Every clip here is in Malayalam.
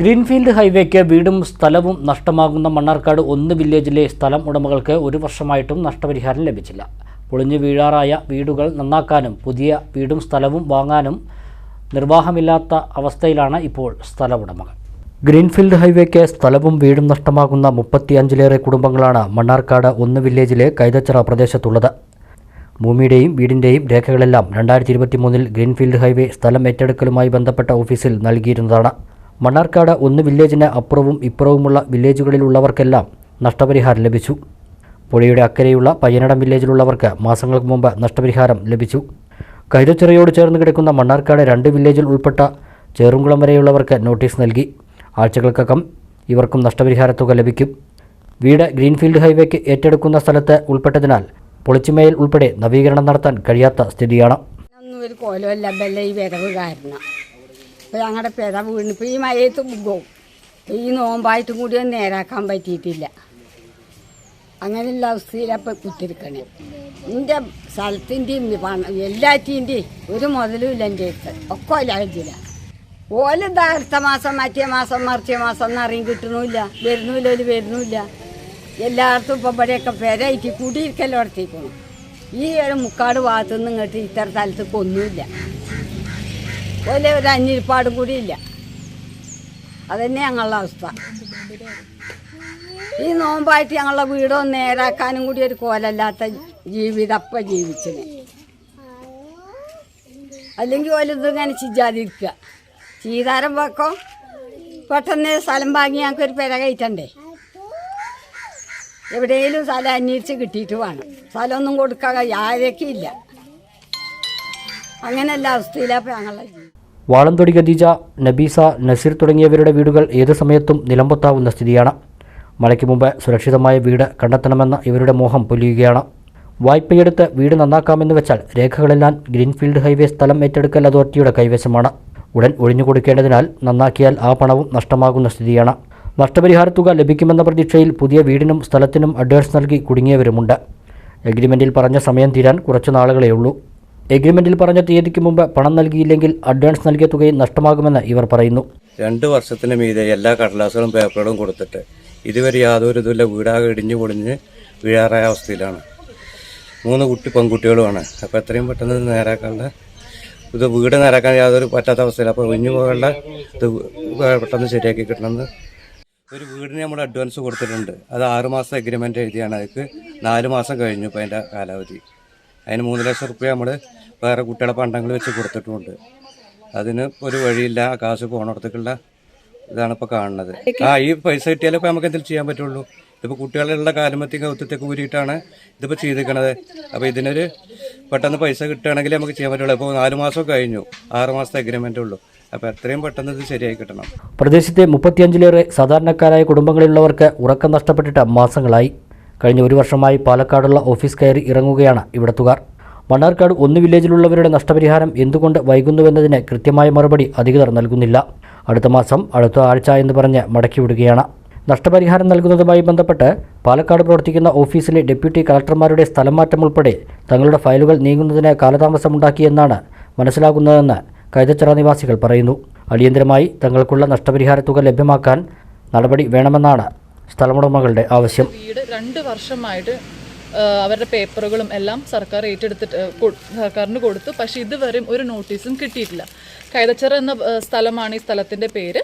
ഗ്രീൻഫീൽഡ് ഹൈവേക്ക് വീടും സ്ഥലവും നഷ്ടമാകുന്ന മണ്ണാർക്കാട് ഒന്ന് വില്ലേജിലെ സ്ഥലം ഉടമകൾക്ക് ഒരു വർഷമായിട്ടും നഷ്ടപരിഹാരം ലഭിച്ചില്ല. പൊളിഞ്ഞു വീഴാറായ വീടുകൾ നന്നാക്കാനും പുതിയ വീടും സ്ഥലവും വാങ്ങാനും നിർവാഹമില്ലാത്ത അവസ്ഥയിലാണ് ഇപ്പോൾ സ്ഥല ഉടമകൾ ഗ്രീൻഫീൽഡ് ഹൈവേക്ക് സ്ഥലവും വീടും നഷ്ടമാകുന്ന മുപ്പത്തിയഞ്ചിലേറെ കുടുംബങ്ങളാണ് മണ്ണാർക്കാട് ഒന്ന് വില്ലേജിലെ കൈതച്ചിറ പ്രദേശത്തുള്ളത്. ഭൂമിയുടെയും വീടിന്റെയും രേഖകളെല്ലാം രണ്ടായിരത്തി ഇരുപത്തി മൂന്നിൽ ഗ്രീൻഫീൽഡ് ഹൈവേ സ്ഥലം ഏറ്റെടുക്കലുമായി ബന്ധപ്പെട്ട ഓഫീസിൽ നൽകിയിരുന്നതാണ്. മണ്ണാർക്കാട് ഒന്ന് വില്ലേജിന് അപ്പുറവും ഇപ്പുറവുമുള്ള വില്ലേജുകളിലുള്ളവർക്കെല്ലാം നഷ്ടപരിഹാരം ലഭിച്ചു. പുഴയുടെ അക്കരയുള്ള പയ്യനടം വില്ലേജിലുള്ളവർക്ക് മാസങ്ങൾക്ക് മുമ്പ് നഷ്ടപരിഹാരം ലഭിച്ചു. കൈതച്ചിറയോട് ചേർന്ന് കിടക്കുന്ന മണ്ണാർക്കാട് രണ്ട് വില്ലേജിൽ ഉൾപ്പെട്ട ചേറുംകുളം വരെയുള്ളവർക്ക് നോട്ടീസ് നൽകി. ആഴ്ചകൾക്കകം ഇവർക്കും നഷ്ടപരിഹാര തുക ലഭിക്കും. വീട് ഗ്രീൻഫീൽഡ് ഹൈവേക്ക് ഏറ്റെടുക്കുന്ന സ്ഥലത്ത് ഉൾപ്പെട്ടതിനാൽ പൊളിച്ചുമേൽ ഉൾപ്പെടെ നവീകരണം നടത്താൻ കഴിയാത്ത സ്ഥിതിയാണ്. ഒരു കോലമല്ല ബല്ല ഈ വിരവ് കാരണം? ഇപ്പം ഞങ്ങളുടെ പെര വീണ്. ഇപ്പം ഈ മഴയത്ത് പോകും ഈ നോമ്പായിട്ടും കൂടി ഒന്നും നേരാക്കാൻ പറ്റിയിട്ടില്ല. അങ്ങനെയുള്ള അവസ്ഥയിലപ്പം കുത്തിരിക്കണേ. എന്റെ സ്ഥലത്തിന്റെയും പണം എല്ലാറ്റിന്റെയും ഒരു മുതലും ഇല്ല എന്റെ അടുത്ത്. ഒക്കെ ലാജില്ല ഓലെന്താ അടുത്ത മാസം മറ്റേ മാസം മറിച്ച മാസം ഒന്നും അറിയും കിട്ടണമില്ല വരുന്നില്ല ഒരു വരുന്നില്ല എല്ലായിടത്തും ഇപ്പം ഇവിടെയൊക്കെ പെരയിട്ട് കുടിയിരിക്കല്ലോ അടുത്തേക്കണം ഈ ഒരു മുക്കാട് ഭാഗത്തുനിന്ന് ഇങ്ങോട്ട് ഇത്ര ഒന്നുമില്ല ഓലെ ഒരു അഞ്ഞിരിപ്പാടും കൂടി ഇല്ല. അതന്നെ ഞങ്ങളുടെ അവസ്ഥ. ഈ നോമ്പായിട്ട് ഞങ്ങളുടെ വീടോ നേരാക്കാനും കൂടി ഒരു കോലല്ലാത്ത ജീവിതം അപ്പം ജീവിച്ചത്. അല്ലെങ്കിൽ ഓലത് ഇങ്ങനെ ചിജാതിരിക്കുക ചീതാരം വെക്കോ? പെട്ടെന്ന് സ്ഥലം വാങ്ങി ഞങ്ങൾക്ക് ഒരു പെര കയറ്റണ്ടേ? എവിടെയെങ്കിലും സ്ഥലം അന്വേഷിച്ച് കിട്ടിയിട്ട് വേണം. സ്ഥലമൊന്നും കൊടുക്കാൻ ആരൊക്കെ ഇല്ല. അങ്ങനെയല്ല അവസ്ഥയിലാണ് ഞങ്ങളുടെ വാളന്തൊടി ഖദീജ നബീസ നസീർ തുടങ്ങിയവരുടെ വീടുകൾ ഏത് സമയത്തും നിലമ്പൊത്താവുന്ന സ്ഥിതിയാണ്. മഴയ്ക്ക് മുമ്പ് സുരക്ഷിതമായ വീട് കണ്ടെത്തണമെന്ന ഇവരുടെ മോഹം പൊലിയുകയാണ്. വായ്പയെടുത്ത് വീട് നന്നാക്കാമെന്ന് വെച്ചാൽ രേഖകളെല്ലാം ഗ്രീൻഫീൽഡ് ഹൈവേ സ്ഥലം ഏറ്റെടുക്കൽ അതോറിറ്റിയുടെ കൈവശമാണ്. ഉടൻ ഒഴിഞ്ഞു കൊടുക്കേണ്ടതിനാൽ നന്നാക്കിയാൽ ആ പണവും നഷ്ടമാകുന്ന സ്ഥിതിയാണ്. നഷ്ടപരിഹാര തുക ലഭിക്കുമെന്ന പ്രതീക്ഷയിൽ പുതിയ വീടിനും സ്ഥലത്തിനും അഡ്വാൻസ് നൽകി കുടുങ്ങിയവരുമുണ്ട്. എഗ്രിമെന്റിൽ പറഞ്ഞ സമയം തീരാൻ കുറച്ചു നാളുകളേ ഉള്ളൂ എഗ്രിമെന്റിൽ പറഞ്ഞ തീയതിക്ക് മുമ്പ് പണം നൽകിയില്ലെങ്കിൽ അഡ്വാൻസ് നൽകിയ തുകയും നഷ്ടമാകുമെന്ന് ഇവർ പറയുന്നു. രണ്ട് വർഷത്തിന് മീതെ എല്ലാ കടലാസുകളും പേപ്പറുകളും കൊടുത്തിട്ട് ഇതുവരെ യാതൊരു ഇതുമില്ല. വീടാകെ ഇടിഞ്ഞു പൊടിഞ്ഞ് വീഴാറായ അവസ്ഥയിലാണ്. മൂന്ന് കുട്ടി പെൺകുട്ടികളുമാണ്. അപ്പോൾ എത്രയും പെട്ടെന്ന് നേരാക്കാനുള്ള ഇത് വീട് നേരാക്കാൻ യാതൊരു പറ്റാത്ത അവസ്ഥയിൽ അപ്പോൾ ഒഴിഞ്ഞു പോകാനുള്ള ഇത് പെട്ടെന്ന് ശരിയാക്കി കിട്ടണമെന്ന് ഒരു വീടിന് നമ്മൾ അഡ്വാൻസ് കൊടുത്തിട്ടുണ്ട്. അത് ആറുമാസം എഗ്രിമെന്റ് എഴുതിയാണ്. അതിക്ക് നാല് മാസം കഴിഞ്ഞു ഇപ്പോൾ അതിന്റെ കാലാവധി. അതിന് മൂന്ന് ലക്ഷം റുപ്യ നമ്മൾ വേറെ കുട്ടികളെ പണ്ടങ്ങൾ വെച്ച് കൊടുത്തിട്ടുമുണ്ട് അതിന് ഒരു വഴിയില്ല കാശ് പോണടത്തേക്കുള്ള ഇതാണ് ഇപ്പോൾ കാണുന്നത്. ആ ഈ പൈസ കിട്ടിയാലേ ഇപ്പോൾ നമുക്ക് എന്തെങ്കിലും ചെയ്യാൻ പറ്റുള്ളൂ. ഇതിപ്പോൾ കുട്ടികളുള്ള കാലമത്തി ഒത്തത്തേക്ക് കൂരിയിട്ടാണ് ഇതിപ്പോൾ ചെയ്തിരിക്കണത്. അപ്പോൾ ഇതിനൊരു പെട്ടെന്ന് പൈസ കിട്ടുകയാണെങ്കിൽ നമുക്ക് ചെയ്യാൻ പറ്റുള്ളൂ. ഇപ്പോൾ നാല് മാസം കഴിഞ്ഞു. ആറ് മാസത്തെ അഗ്രിമെന്റ് ഉള്ളൂ. അപ്പോൾ എത്രയും പെട്ടെന്ന് ഇത് ശരിയായി കിട്ടണം. പ്രദേശത്തെ മുപ്പത്തിയഞ്ചിലേറെ സാധാരണക്കാരായ കുടുംബങ്ങളിലുള്ളവർക്ക് ഉറക്കം നഷ്ടപ്പെട്ടിട്ട് മാസങ്ങളായി. കഴിഞ്ഞ ഒരു വർഷമായി പാലക്കാടുള്ള ഓഫീസ് കയറി ഇറങ്ങുകയാണ് ഇവിടത്തുകാർ. മണ്ണാർക്കാട് ഒന്ന് വില്ലേജിലുള്ളവരുടെ നഷ്ടപരിഹാരം എന്തുകൊണ്ട് വൈകുന്നുവെന്നതിന് കൃത്യമായ മറുപടി അധികൃതർ നൽകുന്നില്ല. അടുത്ത മാസം അടുത്ത ആഴ്ച എന്ന് പറഞ്ഞ് മടക്കിവിടുകയാണ് നഷ്ടപരിഹാരം നൽകുന്നതുമായി ബന്ധപ്പെട്ട് പാലക്കാട് പ്രവർത്തിക്കുന്ന ഓഫീസിലെ ഡെപ്യൂട്ടി കളക്ടർമാരുടെ സ്ഥലം മാറ്റം ഉൾപ്പെടെ തങ്ങളുടെ ഫയലുകൾ നീങ്ങുന്നതിന് കാലതാമസമുണ്ടാക്കിയെന്നാണ് മനസ്സിലാകുന്നതെന്ന് കൈതച്ചിറ നിവാസികൾ പറയുന്നു. അടിയന്തരമായി തങ്ങൾക്കുള്ള നഷ്ടപരിഹാര തുക ലഭ്യമാക്കാൻ നടപടി വേണമെന്നാണ് സ്ഥലമുടമകളുടെ ആവശ്യം. വീട് രണ്ട് വർഷമായിട്ട് അവരുടെ പേപ്പറുകളും എല്ലാം സർക്കാർ ഏറ്റെടുത്തിട്ട് സർക്കാരിന് കൊടുത്തു. പക്ഷേ ഇതുവരെയും ഒരു നോട്ടീസും കിട്ടിയിട്ടില്ല. കൈതച്ചിറ എന്ന സ്ഥലമാണ് ഈ സ്ഥലത്തിന്റെ പേര്.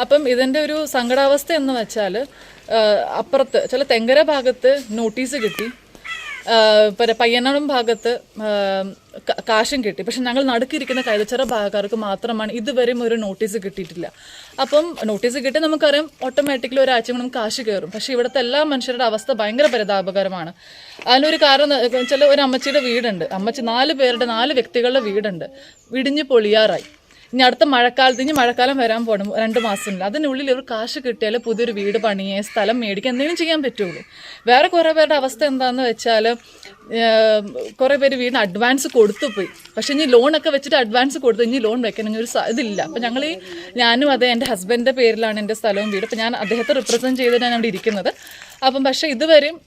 അപ്പം ഇതിന്റെ ഒരു സങ്കടാവസ്ഥ എന്ന് വെച്ചാൽ അപ്പുറത്ത് ചില തെങ്കര ഭാഗത്ത് നോട്ടീസ് കിട്ടി. പയ്യനാടും ഭാഗത്ത് കാശും കിട്ടി. പക്ഷെ ഞങ്ങൾ നടുക്കിരിക്കുന്ന കൈതച്ചിറ ഭാഗക്കാർക്ക് മാത്രമാണ് ഇതുവരെയും ഒരു നോട്ടീസ് കിട്ടിയിട്ടില്ല. അപ്പം നോട്ടീസ് കിട്ടി നമുക്കറിയാം ഓട്ടോമാറ്റിക്കലി ഒരാഴ്ച കൊണ്ട് കാശ് കയറും. പക്ഷേ ഇവിടുത്തെ എല്ലാ മനുഷ്യരുടെ അവസ്ഥ ഭയങ്കര പരിതാപകരമാണ്. അതിനൊരു കാരണം വെച്ചാൽ ഒരു അമ്മച്ചിയുടെ വീടുണ്ട്. അമ്മച്ചി നാല് പേരുടെ നാല് വ്യക്തികളുടെ വീടുണ്ട്. ഇടിഞ്ഞ് പൊളിയാറായി. ഇനി അടുത്ത മഴക്കാലത്ത് ഇനി മഴക്കാലം വരാൻ പോകണം രണ്ട് മാസമില്ല അതിനുള്ളിൽ ഒരു കാശ് കിട്ടിയാൽ പുതിയൊരു വീട് പണിയേ സ്ഥലം മേടിക്കുക എന്തെങ്കിലും ചെയ്യാൻ പറ്റുള്ളൂ. വേറെ കുറേ പേരുടെ അവസ്ഥ എന്താണെന്ന് വെച്ചാൽ കുറേ പേര് വീടിന് അഡ്വാൻസ് കൊടുത്തു പോയി. പക്ഷേ ഇനി ലോണൊക്കെ വെച്ചിട്ട് അഡ്വാൻസ് കൊടുത്തു ഇനി ലോൺ വെക്കണമെങ്കിൽ ഒരു ഇതില്ല. അപ്പം ഞങ്ങൾ ഈ ഞാനും അതെ എന്റെ ഹസ്ബൻഡിന്റെ പേരിലാണ് എന്റെ സ്ഥലവും വീട്. അപ്പം ഞാൻ അദ്ദേഹത്തെ റിപ്രസെന്റ് ചെയ്തിട്ടാണ് അവിടെ ഇരിക്കുന്നത്. അപ്പം പക്ഷേ ഇതുവരെയും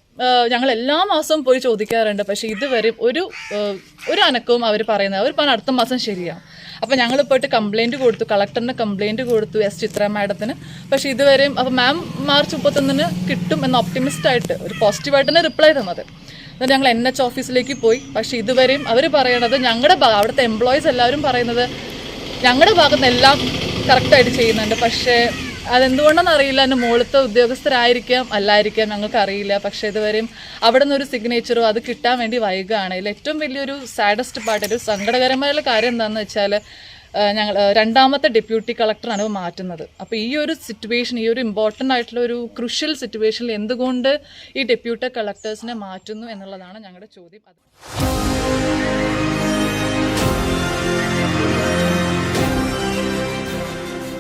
ഞങ്ങൾ എല്ലാ മാസവും പോയി ചോദിക്കാറുണ്ട്. പക്ഷേ ഇതുവരെയും ഒരു ഒരു അനക്കവും അവർ പറയുന്നത് അവർ പറഞ്ഞ അടുത്ത മാസം ശരിയാവും. അപ്പോൾ ഞങ്ങൾ പോയിട്ട് കംപ്ലയിന്റ് കൊടുത്തു കളക്ടറിന് കംപ്ലയിന്റ് കൊടുത്തു എസ് ചിത്ര മാഡത്തിന് പക്ഷേ ഇതുവരെയും അപ്പോൾ മാം മാർച്ച് മുപ്പത്തൊന്നിന് കിട്ടും എന്ന് ഒപ്റ്റിമിസ്റ്റ് ആയിട്ട് ഒരു പോസിറ്റീവായിട്ട് തന്നെ റിപ്ലൈ തന്നത്. എന്നിട്ട് ഞങ്ങൾ എൻ എച്ച് ഓഫീസിലേക്ക് പോയി. പക്ഷെ ഇതുവരെയും അവർ പറയണത് ഞങ്ങളുടെ അവിടുത്തെ എംപ്ലോയീസ് എല്ലാവരും പറയുന്നത് ഞങ്ങളുടെ ഭാഗത്ത് എല്ലാം കറക്റ്റായിട്ട് ചെയ്യുന്നുണ്ട്. പക്ഷേ അതെന്തുകൊണ്ടെന്ന് അറിയില്ല. എന്റെ മുകളിലത്തെ ഉദ്യോഗസ്ഥരായിരിക്കാം അല്ലായിരിക്കാം ഞങ്ങൾക്ക് അറിയില്ല. പക്ഷേ ഇതുവരെയും അവിടെ നിന്നൊരു സിഗ്നേച്ചറോ അത് കിട്ടാൻ വേണ്ടി വൈകുകയാണ്. ഇതിൽ ഏറ്റവും വലിയൊരു സാഡസ്റ്റ് പാർട്ട് ഒരു സങ്കടകരമായ കാര്യം എന്താണെന്ന് വെച്ചാൽ ഞങ്ങൾ രണ്ടാമത്തെ ഡെപ്യൂട്ടി കളക്ടറാണ് മാറ്റുന്നത്. അപ്പോൾ ഈ ഒരു സിറ്റുവേഷൻ ഈ ഒരു ഇമ്പോർട്ടന്റ് ആയിട്ടുള്ള ഒരു ക്രുഷ്യൽ സിറ്റുവേഷനിൽ എന്തുകൊണ്ട് ഈ ഡെപ്യൂട്ടി കളക്ടേഴ്സിനെ മാറ്റുന്നു എന്നുള്ളതാണ് ഞങ്ങളുടെ ചോദ്യം.